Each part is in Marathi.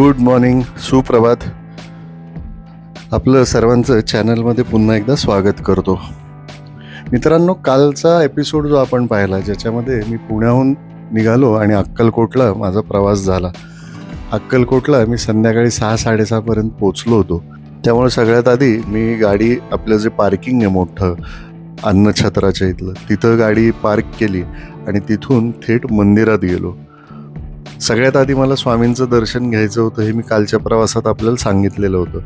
गुड मॉर्निंग सुप्रभात. आपलं सर्वांचं चॅनलमध्ये पुन्हा एकदा स्वागत करतो. मित्रांनो कालचा एपिसोड जो आपण पाहिला ज्याच्यामध्ये मी पुण्याहून निघालो आणि अक्कलकोटला माझा प्रवास झाला. अक्कलकोटला मी संध्याकाळी सहा साडेसहापर्यंत पोचलो होतो. त्यामुळे सगळ्यात आधी मी गाडी आपलं जे पार्किंग आहे मोठं अन्नछत्राच्या इथलं तिथं गाडी पार्क केली आणि तिथून थेट मंदिरात गेलो. सगळ्यात आधी मला स्वामींचं दर्शन घ्यायचं होतं हे मी कालच्या प्रवासात आपल्याला सांगितलेलं होतं.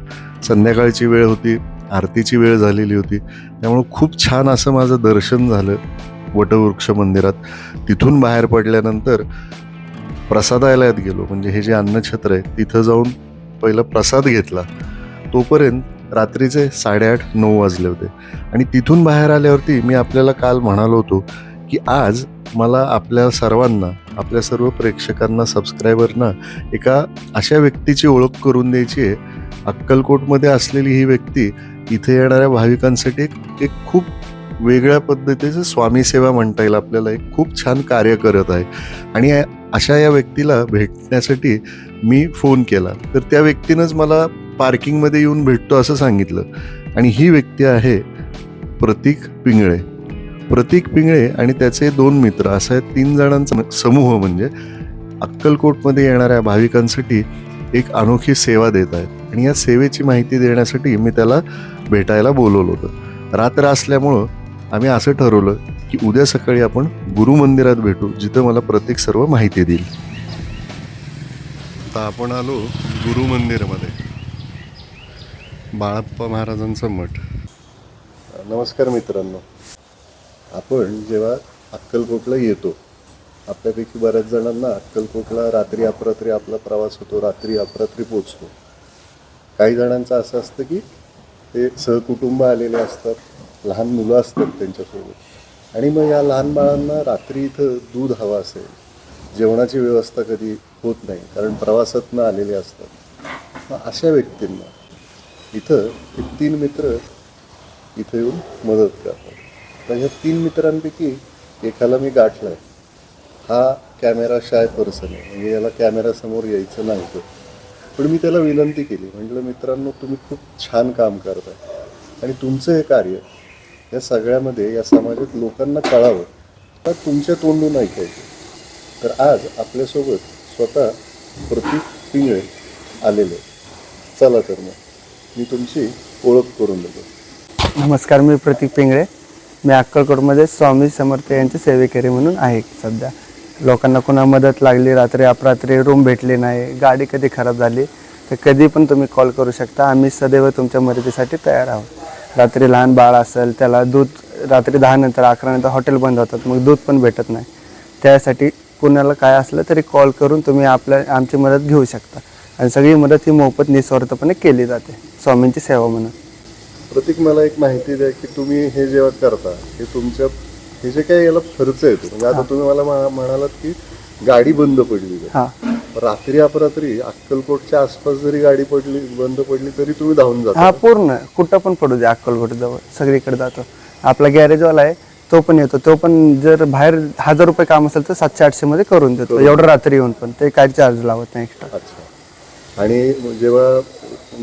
संध्याकाळची वेळ होती आरतीची वेळ झालेली होती. त्यामुळं खूप छान असं माझं दर्शन झालं वटवृक्ष मंदिरात. तिथून बाहेर पडल्यानंतर प्रसादालयात गेलो. म्हणजे हे जे अन्नछत्र आहे तिथं जाऊन पहिला प्रसाद घेतला. तोपर्यंत रात्रीचे साडेआठ नऊ वाजले होते. आणि तिथून बाहेर आल्यावरती मी आपल्याला काल म्हणालो होतो की आज मला आपल्या सर्वांना आपल्या सर्व प्रेक्षकांना सबस्क्रायबरना एका अशा व्यक्तीची ओळख करून द्यायची आहे. अक्कलकोटमध्ये असलेली ही व्यक्ती इथे येणाऱ्या भाविकांसाठी एक एक खूप वेगळ्या पद्धतीचं स्वामी सेवा म्हणता येईल आपल्याला. एक खूप छान कार्य करत आहे. आणि अशा या व्यक्तीला भेटण्यासाठी मी फोन केला. तर त्या व्यक्तीनंच मला पार्किंगमध्ये येऊन भेटतो असं सांगितलं. आणि ही व्यक्ती आहे प्रतीक पिंगळे. प्रतीक पिंगळे आणि त्याचे दोन मित्र असा तीन जणांचा समूह म्हणजे अक्कलकोटमध्ये येणाऱ्या भाविकांसाठी एक अनोखी सेवा देत आहेत. आणि या सेवेची माहिती देण्यासाठी मी त्याला भेटायला बोलवलं होतं. रात्र असल्यामुळं आम्ही असं ठरवलं की उद्या सकाळी आपण गुरु मंदिरात भेटू जिथं मला प्रत्येक सर्व माहिती देईल. आता आपण आलो गुरु मंदिरमध्ये. बाळप्पा महाराजांचं मठ. नमस्कार मित्रांनो. आपण जेव्हा अक्कलकोटला येतो आपल्यापैकी बऱ्याच जणांना अक्कलकोटला रात्री अपरात्री आपला प्रवास होतो रात्री अपरात्री पोचतो काही जणांचं असं असतं की ते सहकुटुंब आलेले असतात लहान मुलं असतात त्यांच्यासोबत. आणि मग या लहान बाळांना रात्री इथं दूध हवं असेल जेवणाची व्यवस्था कधी होत नाही कारण प्रवासातनं आलेले असतात. मग अशा व्यक्तींना इथं हे तीन मित्र इथं येऊन मदत करतात. तर ह्या तीन मित्रांपैकी एकाला मी गाठला आहे हा कॅमेरा शाय पर्सन आहे. म्हणजे याला कॅमेरासमोर यायचं नाही पण मी त्याला विनंती केली. म्हटलं मित्रांनो तुम्ही खूप छान काम करताय. आणि तुमचं हे कार्य या सगळ्यामध्ये या समाजात लोकांना कळावं. तर तुमच्या तोंडून ऐकायचं? तर आज आपल्यासोबत स्वतः प्रतीक पिंगळे आलेले चला तर मग मी तुमची ओळख करून देतो. नमस्कार मी प्रतीक पिंगळे. मी अक्कलकोटमध्ये स्वामी समर्थ यांचे सेवेकरी म्हणून आहे सध्या. लोकांना कोणा मदत लागली रात्री अपरात्री रूम भेटली नाही गाडी कधी खराब झाली तर कधी पण तुम्ही कॉल करू शकता. आम्ही सदैव तुमच्या मदतीसाठी तयार आहोत. रात्री लहान बाळ असेल त्याला दूध रात्री दहा नंतर अकरा नंतर हॉटेल बंद होतात मग दूध पण भेटत नाही. त्यासाठी कुणाला काय असलं तरी कॉल करून तुम्ही आपल्या आमची मदत घेऊ शकता. आणि सगळी मदत ही मोफत निस्वार्थपणे केली जाते. स्वामींची सेवा म्हणून. प्रतीक मला एक माहिती द्या की तुम्ही हे जेव्हा करता हे तुमच्या हे जे काही याला खर्च येतो म्हणजे आता तुम्ही मला म्हा- म्हणालात की गाडी बंद पडली. तर. हां. रात्री अपरात्री अक्कलकोटच्या आसपास जरी गाडी पडली बंद पडली तरी तुम्ही धावून हा जाता पूर्ण. कुठं पण पडू दे अक्कलकोट जवळ सगळीकडे जातो. आपला गॅरेजवाला आहे तो पण येतो. तो पण जर बाहेर हजार रुपये काम असेल तर सातशे आठशे मध्ये करून देतो. एवढं रात्री येऊन पण. ते काय चार्ज लावत नाही एक्स्ट्रा अच्छा. आणि जेव्हा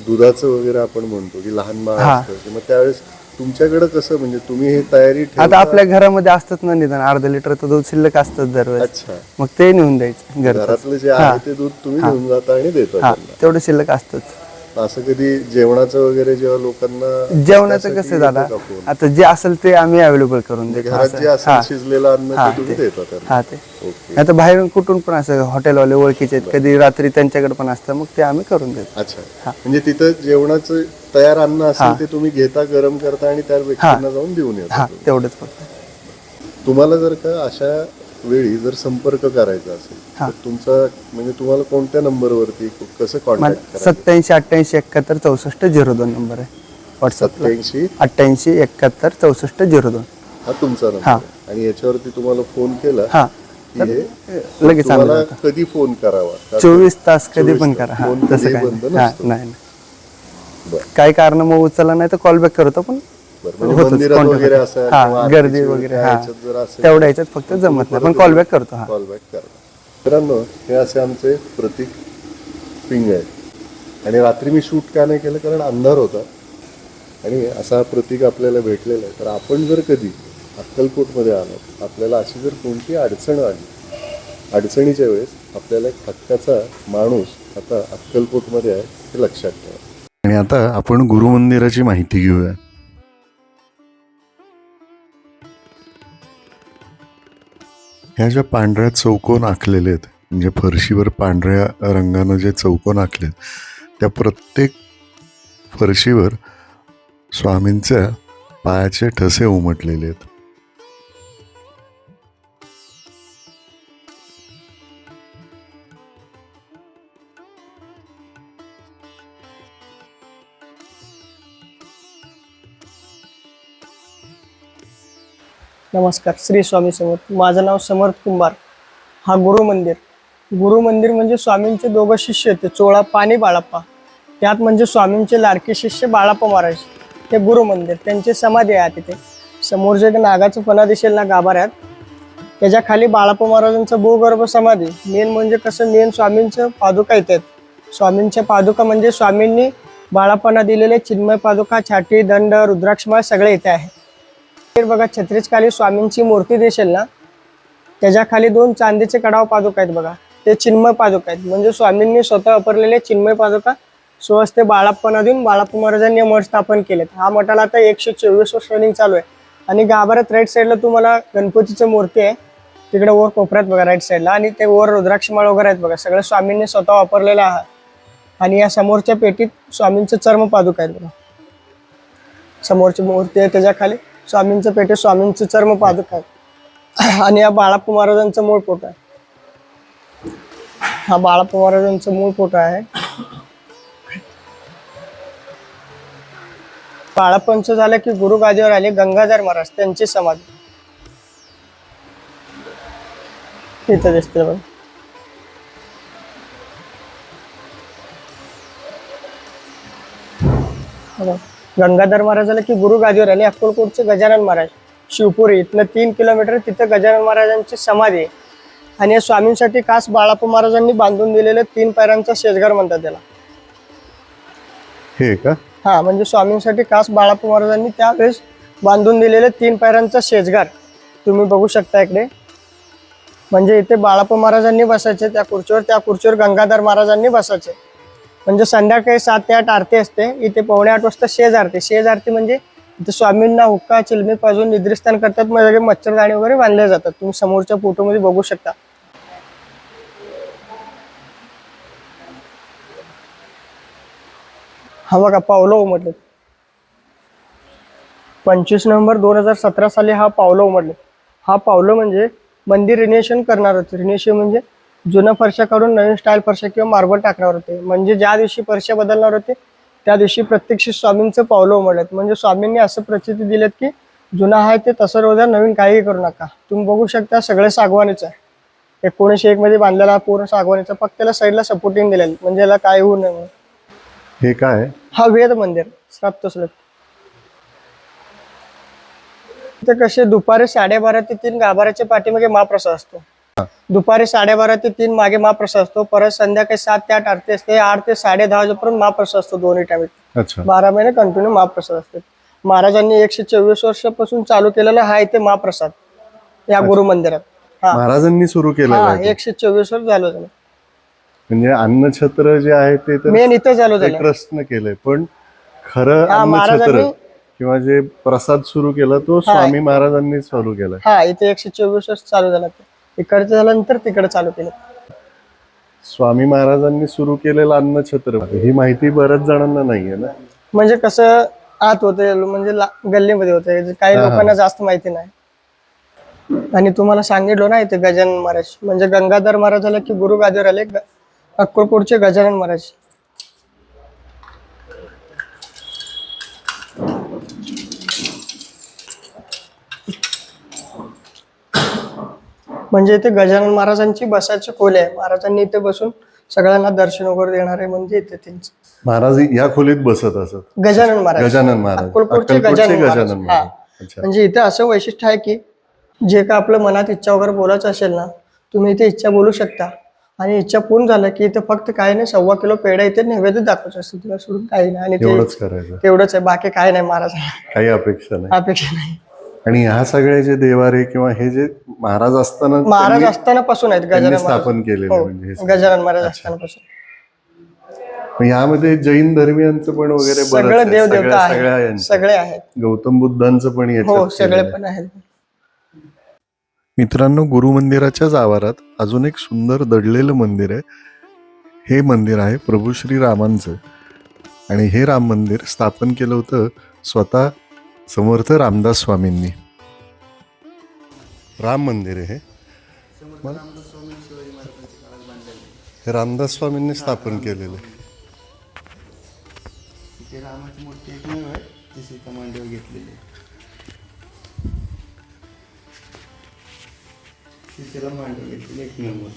दुधाचं वगैरे आपण म्हणतो की लहान बाळ हा. असतं मग त्यावेळेस तुमच्याकडे कसं म्हणजे तुम्ही हे तयारी आता ठेवता आपल्या घरामध्ये असतात ना निदान अर्धा लिटरचं दूध शिल्लक असतं दरवेळेस. अच्छा. मग ते नेऊन द्यायचं घरातलं जे आहे ते दूध तुम्ही घेऊन जाता आणि देता हा. त्यांना. तेवढं शिल्लक असतंच. असं कधी जेवणाचं वगैरे जेव्हा लोकांना जेवणाचं कसं फोन? आता जे असेल ते आम्ही अवेलेबल करून देतो घरात जे असं. हा. असेल शिजलेलं अन्न ते तुम्ही ते. देता त्यांना. हा ते. ओके. आता बाहेरून कुठून पण असं हॉटेलवाले ओळखीचे आहेत कधी रात्री त्यांच्याकडे पण असतं मग ते आम्ही करून देतो. अच्छा. म्हणजे तिथं जेवणाचं तयार अन्न असेल ते तुम्ही घेता गरम करता आणि त्या व्यक्तींना जाऊन देऊन हा येता तेवढंच फक्त. तुम्हाला जर का अशा वेळी जर संपर्क करायचा असेल हा. तर तुमचा म्हणजे तुम्हाला कोणत्या नंबरवरती कसं कॉन्टॅक्ट करायचं सत्याऐंशी अठ्ठ्याऐंशी एकाहत्तर चौसष्ट झिरो दोन नंबर आहे व्हॉट्सअपला सत्याऐंशी अठ्ठ्याऐंशी एकाहत्तर चौसष्ट झिरो दोन हा तुमचा हा. नंबर आणि याच्यावरती तुम्हाला फोन केला हा की हे लगेच आम्ही तुम्हाला जातो. कधी फोन करावा का- चोवीस तास कधी 24 पण. करा हा फोन तसं कधीही काय बंद नाही. हा नसतो. नाही नाही. बरं काही कारण मग उचलला नाही तर कॉल बॅक करतो पण होतोच, हा, किंवा गर्दी वगैरे, हा. तेवढ्या ह्याच्यात फक्त जमत नाही. पण कॉल बॅक करतो हा. कॉल बॅक करा मित्रांनो हे असे आमचे प्रतीक पिंग आहे आणि रात्री मी शूट का नाही केलं? कारण अंधार होता. आणि असा प्रतीक आपल्याला भेटलेला आहे. तर आपण जर कधी अक्कलकोटमध्ये आलो आपल्याला अशी जर कोणती अडचण आली अडचणीच्या वेळेस आपल्याला एक हक्काचा माणूस आता अक्कलकोटमध्ये आहे हे लक्षात ठेवा. आणि आता आपण गुरुमंदिराची माहिती घेऊया. ह्या ज्या पांढऱ्या चौकोन आखलेले आहेत म्हणजे फरशीवर पांढऱ्या रंगानं जे चौकोन आखलेत त्या प्रत्येक फरशीवर स्वामींच्या पायाचे ठसे उमटलेले आहेत. नमस्कार श्री स्वामी समर्थ. माझं नाव समर्थ कुंभार. हा गुरु मंदिर. गुरु मंदिर म्हणजे स्वामींचे दोघं शिष्य होते चोळा आणि बाळाप्पा. त्यात म्हणजे स्वामींचे लाडके शिष्य बाळाप्पा महाराज. हे गुरु मंदिर. त्यांची समाधी आहे तिथे. समोर जे नागाचं फणा दिसेल ना गाभाऱ्यात त्याच्याखाली बाळाप्पा महाराजांचं भूगर्भ समाधी. मेन म्हणजे कसं मेन स्वामींचं पादुका येतात स्वामींच्या पादुका म्हणजे स्वामींनी बाळाप्पांना दिलेले चिन्मय पादुका छाटी दंड रुद्राक्षमाळ सगळे इथे आहे. बघा छत्रीच खाली स्वामींची मूर्ती दिसेल ना? त्याच्याखाली दोन चांदीचे कडाव पादुका आहेत बघा. ते चिन्मय पादुका आहेत. म्हणजे स्वामींनी स्वतः वापरलेले चिन्मय पादुका स्वहस्ते बाळाप्पना देऊन बाळाप्पा महाराजांनी मठ स्थापन केलेत. हा मठाला आता एकशे चोवीस वर्ष रनिंग चालू आहे. आणि गाभाऱ्यात राईट साईडला तुम्हाला गणपतीची मूर्ती आहे. तिकडे वर कोपऱ्यात बघा राईट साईडला आणि ते वर रुद्राक्षमाळ वगैरे आहेत बघा. सगळं स्वामींनी स्वतः वापरलेलं आहे. आणि या समोरच्या पेटीत स्वामींचं चर्म पादुका आहेत बघा. समोरची मूर्ती आहे त्याच्याखाली. स्वामींचं पेटे स्वामींचं चर्म पादक आहे. आणि या बाळाप्पा महाराजांचा मूळ फोटो आहे. हा बाळाप्पा महाराजांचा मूळ फोटो आहे. बाळाप्पांचं झालं की गुरु गादीवर आले गंगाधर महाराज त्यांची समाधी. तिथं दिसते बघ. Hello. गंगाधर महाराज झालं की गुरु गादीवर आले. अक्कलकोटचे गजानन महाराज. शिवपुरी इथनं तीन किलोमीटर तिथं गजानन महाराजांची समाधी. आहे आणि या स्वामींसाठी खास बाळाप्पा महाराजांनी बांधून दिलेले तीन पायऱ्यांचा शेजघर म्हणतात त्याला. हे का? हा म्हणजे स्वामींसाठी खास बाळाप्पा महाराजांनी त्यावेळेस बांधून दिलेले तीन पायऱ्यांचा शेजघर. तुम्ही बघू शकता इकडे. म्हणजे इथे बाळाप्पा महाराजांनी बसायचे त्या खुर्चीवर त्या खुर्चीवर गंगाधर महाराजांनी बसायचे. म्हणजे संध्याकाळी सात ते आठ आरती असते. इथे पावणे आठ वाजता शेज आरती. शेज आरती म्हणजे इथे स्वामींना हुक्का चिलमी पाजून निद्रिस्थान करतात. म्हणजे मच्छरदाणी वगैरे बांधले जातात. तुम्ही समोरच्या फोटोमध्ये बघू शकता. हा बघा पावलं उमटले पंचवीस नोव्हेंबर दोन हजार सतरा साली हा पावलं उमटले. हा पावलं म्हणजे मंदिर रिनेशन करणार होते रिनेशन म्हणजे जुन्या फरशा काढून नवीन स्टाईल फरशा किंवा मार्बल टाकणार होते. म्हणजे ज्या दिवशी फरशा बदलणार होते त्या दिवशी प्रत्यक्ष स्वामींचं पावलं उमटलेत म्हणजे स्वामींनी असं प्रचिती दिलेत की जुना आहे ते तसं रोजा नवीन काही करू नका. तुम्ही बघू शकता सगळे सागवानीचं आहे. एकोणीसशे एक मध्ये बांधलेला पूर्ण सागवानीचा फक्त त्याला साईडला सपोर्टिंग दिलेलं. म्हणजे याला काही होऊ नये. हे काय हा वेद मंदिर श्लोक. इथे कसे दुपारी साडेबारा ते तीन गाभाऱ्याच्या पाठीमागे महाप्रसाद असतो. दुपारी साडेबारा ते तीन मागे महाप्रसाद असतो. परत संध्याकाळी सात ते आठ आरती असते. आठ ते साडे दहा वाजेपर्यंत महाप्रसाद असतो दोन्ही टाइम बारा महिने कंटिन्यू महाप्रसाद असते. महाराजांनी एकशे चोवीस वर्षापासून चालू केलेला हा इथे महाप्रसाद या गुरु मंदिरात. महाराजांनी सुरू ते. एकशे चोवीस वर्ष झालं म्हणजे अन्नछत्र जे आहे ते मेन इथं झालं ट्रस्टनं केलंय. पण खरं महाराजांनी- किंवा जे प्रसाद सुरू केला तो स्वामी महाराजांनी चालू केलाय. हा इथे एकशे चोवीस वर्ष चालू झाला ते झाल्यानंतर तिकडे चालू केलं. स्वामी महाराजांनी सुरू केलेलं अन्नछत्र ही माहिती बऱ्याच जणांना नाहीये ना? म्हणजे कसं आत होते म्हणजे ला- गल्लीमध्ये होते जे काही हा, हा. लोकांना जास्त माहिती नाही. आणि तुम्हाला सांगितलं ना इथे गजानन महाराज. म्हणजे गंगाधर महाराज आले की गुरु गादीवर आले ग- अक्कलकोटचे गजानन महाराज. म्हणजे इथे गजानन महाराजांची बसायची खोली आहे. महाराजांनी इथे बसून सगळ्यांना दर्शन वगैरे देणारे म्हणजे इथे त्यांचं. महाराज या खोलीत बसत असत. गजानन महाराज. गजानन महाराज. अक्कलकोटचे अक्कलकोटचे गजानन महाराज. गजानन हा. महाराज. अच्छा. म्हणजे इथे असं वैशिष्ट्य आहे की जे का आपलं मनात इच्छा वगैरे बोलायचं असेल ना तुम्ही इथे इच्छा बोलू शकता. आणि इच्छा पूर्ण झालं की इथे फक्त काही नाही सव्वा किलो पेढा इथे नैवेद्य दाखवायचं असतं तुला सोडून काही नाही. आणि एवढंच ते करायचं. तेवढंच आहे. बाकी काय नाही महाराज. काही अपेक्षा नाही. अपेक्षा नाही. आणि ह्या सगळे जे देवारे किंवा हे जे महाराज असताना महाराज असताना पासून आहेत गजानन महाराज स्थापन केलेले हो म्हणजे हे. गजानन महाराज असताना पासून मग यामध्ये जैन धर्मियांचं पण वगैरे सगळं. देव देवता. सगळे आहेत गौतम बुद्धांचं पण हो सगळे. पण आहेत मित्रांनो गुरु मंदिराच्याच आवारात अजून एक सुंदर दडलेलं मंदिर आहे हे मंदिर आहे प्रभू श्री रामांचं आणि हे राम मंदिर स्थापन केलं होतं स्वतः समर्थ रामदास स्वामींनी. राम मंदिर आहे हे. हे रामदास स्वामींनी स्थापन केलेलं. आहे रामाची मूर्ती आहे. ती सीता मांडीवर घेतलेली सीतेला मांडीवर घेतलेली एक नंबर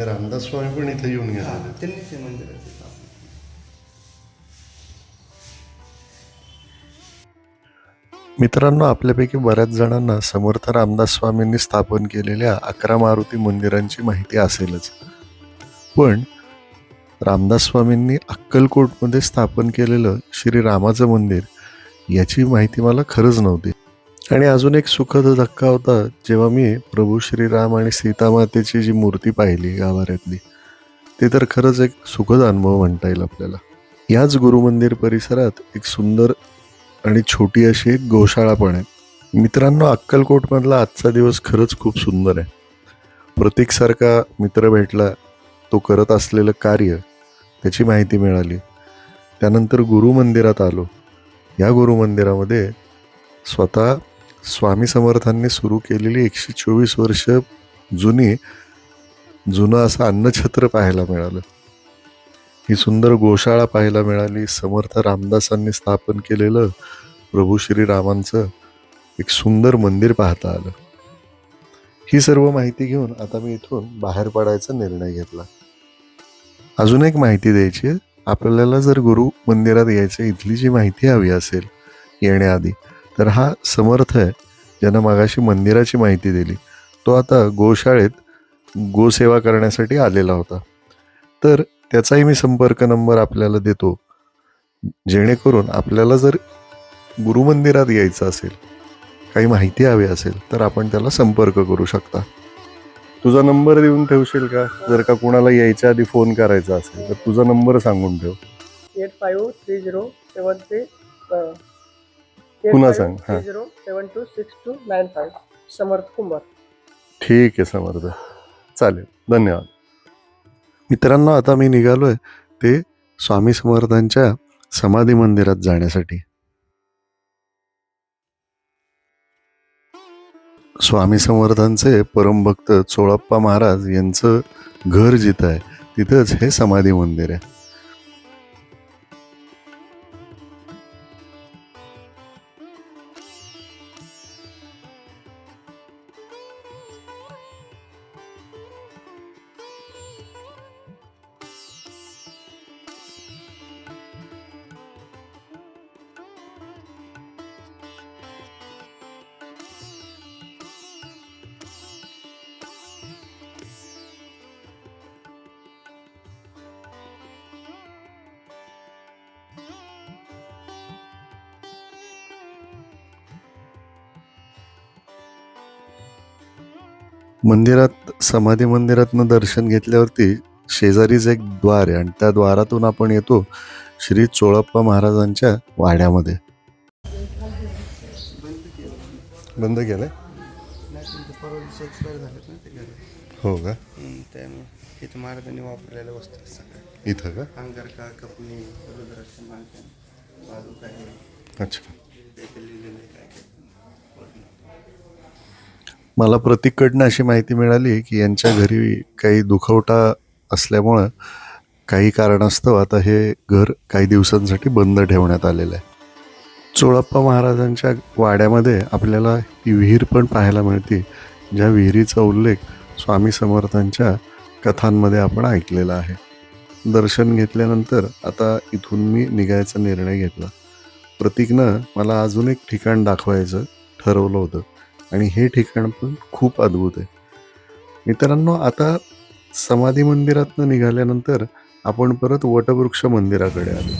म्हणजे रामदास स्वामी पण इथे येऊन गेले. त्यांनीच हे मंदिराचे स्थापना मित्रांनो आपल्यापैकी बऱ्याच जणांना समर्थ रामदास स्वामींनी स्थापन केलेल्या अकरा मारुती मंदिरांची माहिती असेलच. पण रामदास स्वामींनी अक्कलकोटमध्ये स्थापन केलेलं श्री रामाचं मंदिर याची माहिती मला खरंच नव्हती. आणि अजून एक सुखद धक्का होता जेव्हा मी प्रभू श्रीराम आणि सीतामातेची जी मूर्ती पाहिली गाभाऱ्यातली ते तर खरंच एक सुखद अनुभव म्हणता येईल आपल्याला. याच गुरुमंदिर परिसरात एक सुंदर आणि छोटी अशी एक गोशाळा पण आहे. मित्रांनो अक्कलकोटमधला आजचा दिवस खरंच खूप सुंदर आहे. प्रतीकसारखा मित्र भेटला तो करत असलेलं कार्य त्याची माहिती मिळाली. त्यानंतर गुरुमंदिरात आलो. या गुरुमंदिरामध्ये स्वतः स्वामी समर्थांनी सुरू केलेली एकशे चोवीस वर्ष जुनी जुनं असं अन्नछत्र पाहायला मिळालं. ही सुंदर गोशाळा पाहायला मिळाली. समर्थ रामदासांनी स्थापन केलेलं प्रभू श्रीरामांचं एक सुंदर मंदिर पाहता आलं. ही सर्व माहिती घेऊन आता मी इथून बाहेर पडायचा निर्णय घेतला. अजून एक माहिती द्यायची आहे. आपल्याला जर गुरु मंदिरात यायचं इथली जी माहिती हवी असेल येण्याआधी तर हा समर्थ आहे ज्यानं मागाशी मंदिराची माहिती दिली. तो आता गोशाळेत गोसेवा करण्यासाठी आलेला होता. तर त्याचाही मी संपर्क नंबर आपल्याला देतो. जेणेकरून आपल्याला जर गुरुमंदिरात यायचं असेल काही माहिती हवी असेल तर आपण त्याला संपर्क करू शकता. तुझा नंबर देऊन ठेवशील का? जर का कुणाला यायच्या आधी फोन करायचा असेल तर तुझा नंबर सांगून ठेव. Eight five three zero seven three पुन्हा सांग, हा. Zero seven two six two nine five Samarth Kumbhar. ठीक आहे समर्थ. चालेल धन्यवाद. मित्रांनो आता मी निघालोय ते स्वामी समर्थांच्या समाधी मंदिरात जाण्यासाठी. स्वामी समर्थांचे परमभक्त चोळप्पा महाराज यांचं घर जिथं आहे तिथंच हे समाधी मंदिर आहे. मंदिरात समाधी मंदिरातनं दर्शन घेतल्यावरती शेजारीच एक द्वार आहे आणि त्या द्वारातून आपण येतो श्री चोळप्पा महाराजांच्या वाड्यामध्ये. बंद घर हो का? त्यामुळे इथे महाराजांनी वापरलेल्या वस्तू सगळ्या. इथं का? अंगारका रुद्राक्ष मालकन बाजू काय अच्छा काय. मला प्रतीककडनं अशी माहिती मिळाली की यांच्या घरी काही दुखवटा असल्यामुळं काही कारणास्तव आता हे घर काही दिवसांसाठी बंद ठेवण्यात आलेलं आहे. चोळप्पा महाराजांच्या वाड्यामध्ये आपल्याला ती विहीर पण पाहायला मिळते ज्या विहिरीचा उल्लेख स्वामी समर्थांच्या कथांमध्ये आपण ऐकलेला आहे. दर्शन घेतल्यानंतर आता इथून मी निघायचा निर्णय घेतला. प्रतीकनं मला अजून एक ठिकाण दाखवायचं ठरवलं होतं. आणि हे ठिकाण पण खूप अद्भुत आहे. मित्रांनो आता समाधी मंदिरातनं निघाल्यानंतर आपण परत वटवृक्ष मंदिराकडे आलो.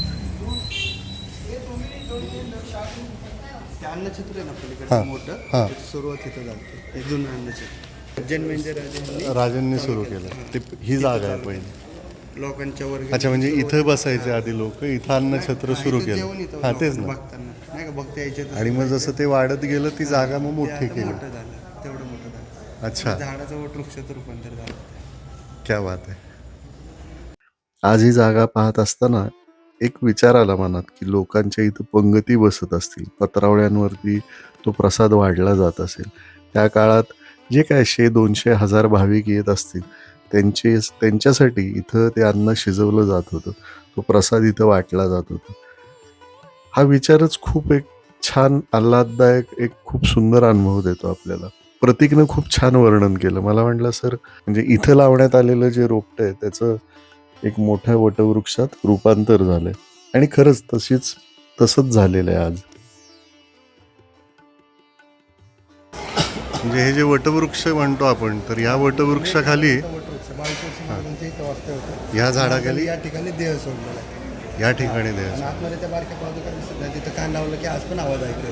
राजांनी सुरू केलं. ते ही जागा आहे पहिली. लोकांच्या वर्ग अच्छा म्हणजे इथं बसायचे आधी लोक इथं अन्नछत्र सुरू जेवण केलं हा तेच ना. बघताना. नाही का बघता यायचे तसं आणि मग जसं ते वाढत गेलं ती जागा मग मोठी केली. मोठं झालं तेवढं मोठं झालं. अच्छा. झाडाचं वटवृक्षाचं रूपांतर झालं. क्या बात आहे. आज ही जागा पाहत असताना एक विचार आला मनात की लोकांच्या इथं पंगती बसत असतील पत्रावळ्यांवरती तो प्रसाद वाढला जात असेल. त्या काळात जे काय शे दोनशे हजार भाविक येत असतील त्यांचे त्यांच्यासाठी इथं ते अन्न शिजवलं जात होतं. तो प्रसाद इथं वाटला जात होता. हा विचारच खूप एक छान आल्हाददायक एक खूप सुंदर अनुभव देतो आपल्याला. प्रतीकनं खूप छान वर्णन केलं. मला वाटलं सर म्हणजे इथं लावण्यात आलेलं जे रोपटं आहे त्याचं एक मोठ्या वटवृक्षात रूपांतर झालंय. आणि खरंच तशीच तसंच झालेलं आहे आज. म्हणजे हे जे वटवृक्ष म्हणतो आपण तर या वटवृक्षाखाली इथं वास्तव्य होतं. या झाडाखाली? या ठिकाणी देह सोडलेला आहे. या ठिकाणी आणि आतमध्ये त्या बारक्या पादुका दिसत नाही तिथं कान लावलं की आज पण आवाज ऐकू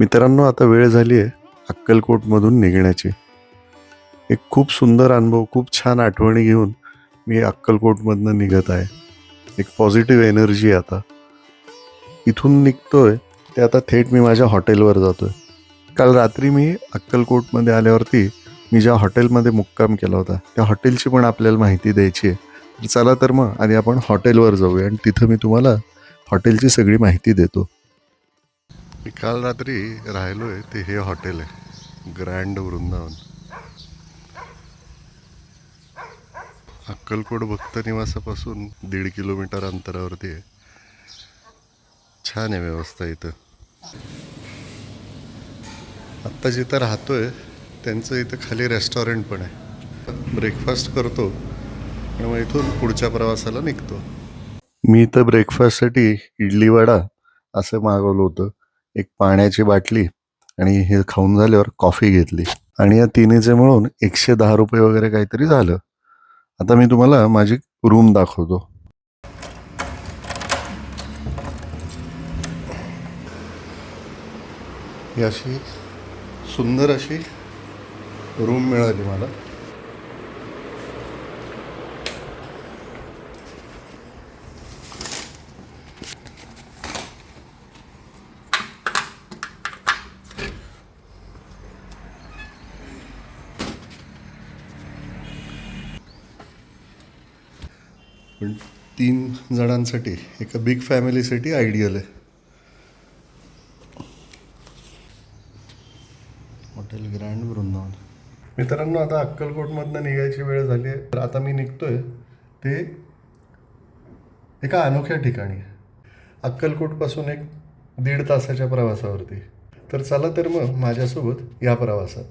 मित्रांनो आता वेळ झाली आहे अक्कलकोटमधून निघण्याची. एक खूप सुंदर अनुभव खूप छान आठवणी घेऊन मी अक्कलकोटमधनं निघत आहे. एक पॉझिटिव्ह एनर्जी आहे आता. इथून निघतोय ते आता थेट मी माझ्या हॉटेलवर जातोय. काल रात्री मी अक्कलकोटमध्ये आल्यावरती मी ज्या हॉटेलमध्ये मुक्काम केला होता त्या हॉटेलची पण आपल्याला माहिती द्यायची आहे. तर चला तर मग आधी आपण हॉटेलवर जाऊया आणि तिथं मी तुम्हाला हॉटेलची सगळी माहिती देतो. काल रात्री राहिलोय ते हे हॉटेल आहे ग्रँड वृंदावन. अक्कलकोट भक्त निवासापासून दीड किलोमीटर अंतरावरती आहे. छान आहे व्यवस्था इथं. आत्ता जिथं राहतोय त्यांचं इथं खाली रेस्टॉरंट पण आहे. ब्रेकफास्ट करतो आणि मग इथून पुढच्या प्रवासाला निघतो. मी इथं ब्रेकफास्टसाठी इडली वडा असं मागवलं होतं. एक पाण्याची बाटली आणि हे खाऊन झाल्यावर कॉफी घेतली. आणि या तिन्हीचे मिळून एकशे दहा रुपये वगैरे काहीतरी झालं. आता मी तुम्हाला माझी रूम दाखवतो. ही अशी सुंदर अशी रूम मिळाली मला. पण तीन जणांसाठी एका बिग फॅमिलीसाठी आयडियल आहे. Hotel grand Vrindavan. मित्रांनो आता अक्कलकोटमधनं निघायची वेळ झाली आहे. तर आता मी निघतोय. ते एका अनोख्या ठिकाणी. अक्कलकोटपासून एक दीड तासाच्या प्रवासावरती. तर चला तर मग माझ्यासोबत या प्रवासात.